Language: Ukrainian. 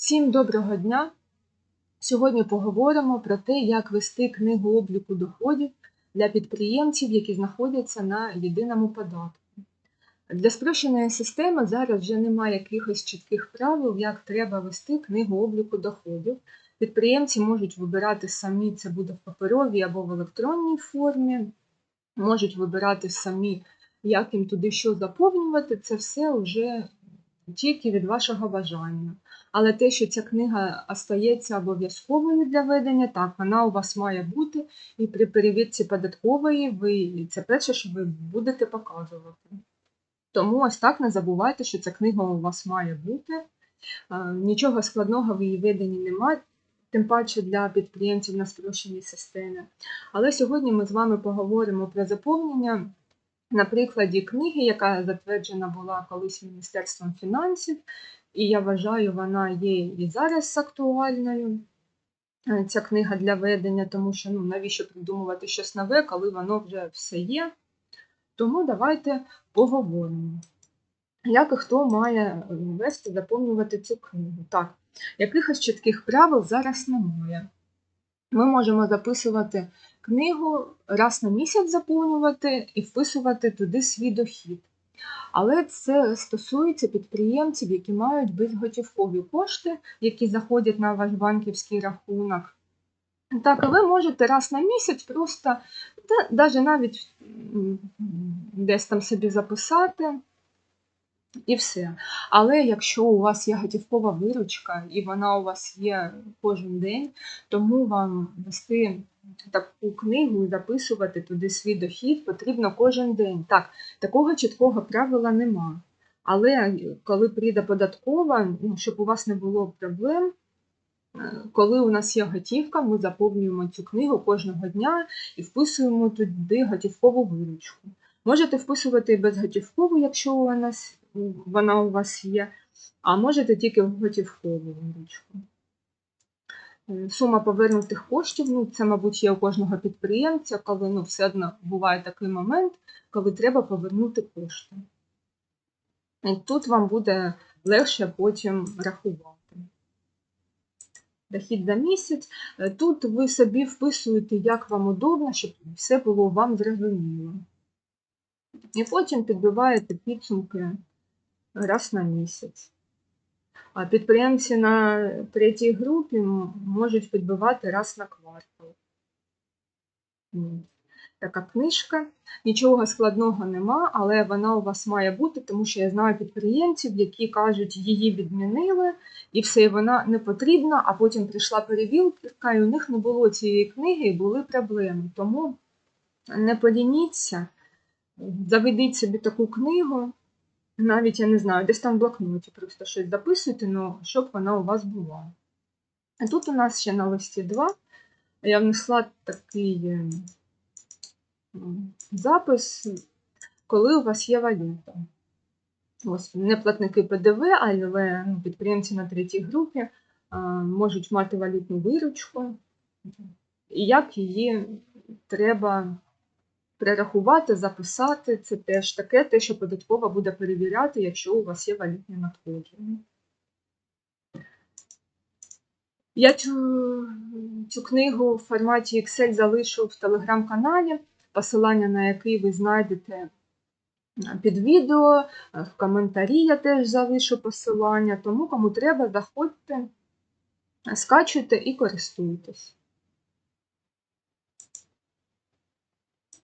Всім доброго дня! Сьогодні поговоримо про те, як вести книгу обліку доходів для підприємців, які знаходяться на єдиному податку. Для спрощеної системи зараз вже немає якихось чітких правил, як треба вести книгу обліку доходів. Підприємці можуть вибирати самі, це буде в паперовій або в електронній формі, можуть вибирати самі, як їм туди що заповнювати, це все вже тільки від вашого бажання. Але те, що ця книга остається обов'язковою для ведення, так, вона у вас має бути, і при перевірці податкової ви це перше, що ви будете показувати. Тому ось так не забувайте, що ця книга у вас має бути. Нічого складного в її веденні немає, тим паче для підприємців на спрощеній системі. Але сьогодні ми з вами поговоримо про заповнення на прикладі книги, яка затверджена була колись Міністерством фінансів, і я вважаю, вона є і зараз актуальною. Е, ця книга для ведення, тому що ну, навіщо придумувати щось нове, коли воно вже все є. Тому давайте поговоримо. Як і хто має вести, заповнювати цю книгу? Так, якихось чітких правил зараз немає. Ми можемо записувати книгу раз на місяць заповнювати і вписувати туди свій дохід. Але це стосується підприємців, які мають безготівкові кошти, які заходять на ваш банківський рахунок. Так, ви можете раз на місяць просто, навіть навіть десь там собі записати і все. Але якщо у вас є готівкова виручка і вона у вас є кожен день, тому вам вести таку книгу і записувати туди свій дохід потрібно кожен день. Так, такого чіткого правила нема. Але коли прийде податкова, ну, щоб у вас не було проблем, е, коли у нас є готівка, ми заповнюємо цю книгу кожного дня і вписуємо туди готівкову виручку. Можете вписувати і безготівкову, якщо у нас вона у вас є, а можете тільки в готівкову виручку. Е, сума повернутих коштів, ну це, мабуть, є у кожного підприємця, коли ну, все одно буває такий момент, коли треба повернути кошти. І тут вам буде легше потім рахувати. Дохід за місяць. Е, тут ви собі вписуєте, як вам удобно, щоб все було вам зрозуміло. І потім підбиваєте підсумки раз на місяць. А підприємці на третій групі можуть підбивати раз на квартал. Така книжка. Нічого складного нема, але вона у вас має бути, тому що я знаю підприємців, які кажуть, її відмінили, і все, вона не потрібна, а потім прийшла перевірка, і у них не було цієї книги і були проблеми. Тому не полініться, заведіть собі таку книгу. Навіть я не знаю, десь там в блокноті просто щось записуйте, ну, щоб вона у вас була. Тут у нас ще на листі 2 я внесла такий е, запис, коли у вас є валюта. Ось не платники ПДВ, але ну, підприємці на третій групі можуть мати валютну виручку, і як її треба перерахувати, записати це теж таке, те, що податкова буде перевіряти, якщо у вас є валютні надходження. Я цю, цю книгу в форматі Excel залишу в телеграм-каналі, посилання на який ви знайдете під відео, в коментарі я теж залишу посилання, тому кому треба, заходьте, скачуйте і користуйтесь.